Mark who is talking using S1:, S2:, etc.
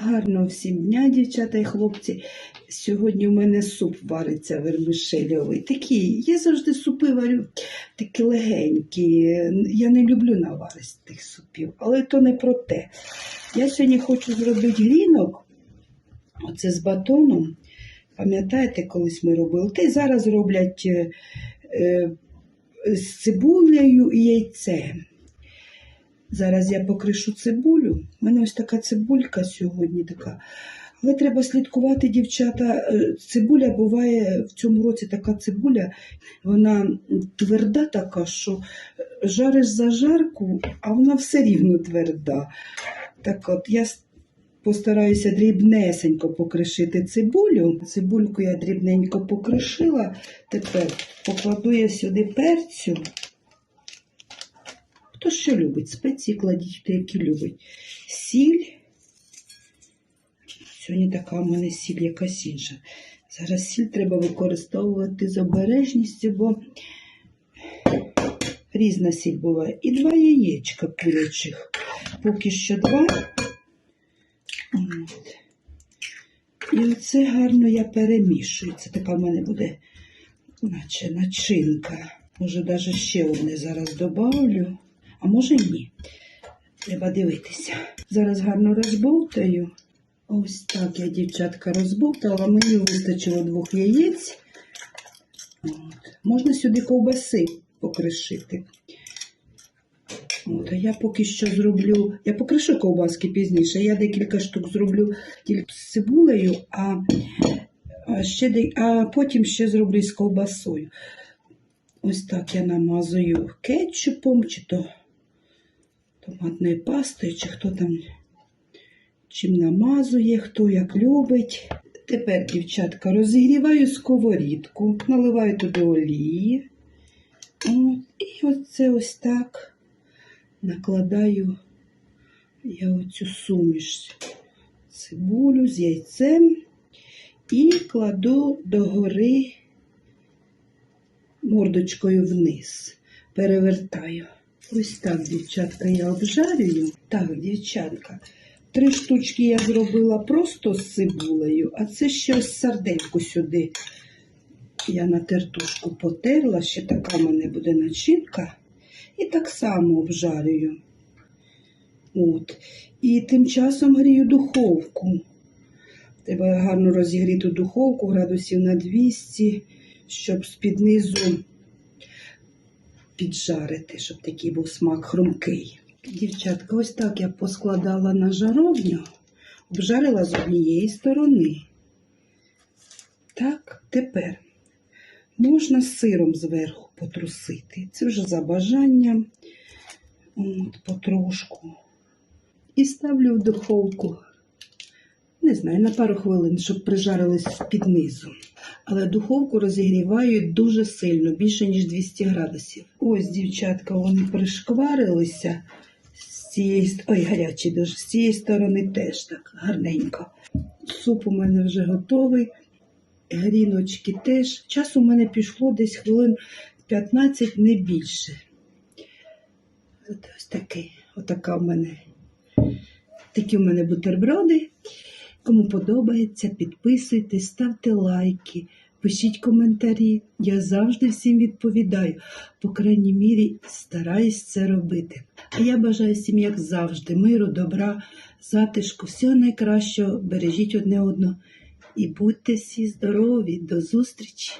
S1: Гарного всім дня, дівчата і хлопці. Сьогодні у мене суп вариться вермишельовий. Такий, я завжди супи варю такі легенькі. Я не люблю наваристих супів, але то не про те. Я сьогодні хочу зробити глінок, оце з батоном. Пам'ятаєте, колись ми робили? Та й зараз роблять е, е, з цибулею і яйцем. Зараз я покришу цибулю. У мене ось така цибулька сьогодні така. Але треба слідкувати, дівчата. Е, Цибуля буває в цьому році така цибуля, вона тверда така, що жариш зажарку, а вона все рівно тверда. Так от я постараюся дрібнесенько покришити цибулю. Цибульку я дрібненько покришила. Тепер покладу я сюди перцю. Хто що любить? Спеції кладіть, які любить. Сіль. Сьогодні така в мене сіль якась інша. Зараз сіль треба використовувати з обережністю, бо різна сіль буває. І два яєчка курячих. Поки що два. От. І оце гарно я перемішую. Це така в мене буде наче начинка. Може, навіть ще одне зараз добавлю, а може ні. Треба дивитися. Зараз гарно розбовтаю. Ось так я, дівчатка, розбовтала. Мені вистачило двох яєць. От. Можна сюди ковбаси покришити. От, а я поки що зроблю. Я покришу ковбаски пізніше. Я декілька штук зроблю тільки з цибулею, а, а, ще, де- а потім ще зроблю з ковбасою. Ось так я намазую кетчупом, чи то томатною пастою, чи хто там чим намазує, хто як любить. Тепер, дівчатка, розігріваю сковорідку, наливаю туди олії. От, і оце ось так накладаю я оцю суміш цибулю з яйцем і кладу догори мордочкою вниз. Перевертаю. Ось так, дівчатка, я обжарюю. Так, дівчатка, три штучки я зробила просто з цибулею, а це ще ось сардельку сюди. Я на тертушку потерла, ще така в мене буде начинка. І так само обжарюю. От. І тим часом грію духовку. Треба гарно розігріти духовку градусів на 200, щоб з-під низу піджарити, щоб такий був смак хрумкий. Дівчатка, ось так я поскладала на жаровню, обжарила з однієї сторони. Так, тепер можна сиром зверху потрусити. Це вже за бажанням. От, потрошку. І ставлю в духовку. Не знаю, на пару хвилин, щоб прижарились під низу. Але духовку розігрівають дуже сильно, більше ніж 200 градусів. Ось, дівчатка, вони пришкварилися з цієї ой, гарячі дуже, з цієї сторони теж так гарненько. Суп у мене вже готовий. Гріночки теж. Час у мене пішло десь хвилин 15, не більше. Ось такий, отака в мене. Такі в мене бутерброди. Кому подобається, підписуйтесь, ставте лайки, пишіть коментарі. Я завжди всім відповідаю. По крайній мірі стараюсь це робити. А я бажаю всім, як завжди, миру, добра, затишку, всього найкращого. Бережіть одне одного і будьте всі здорові. До зустрічі!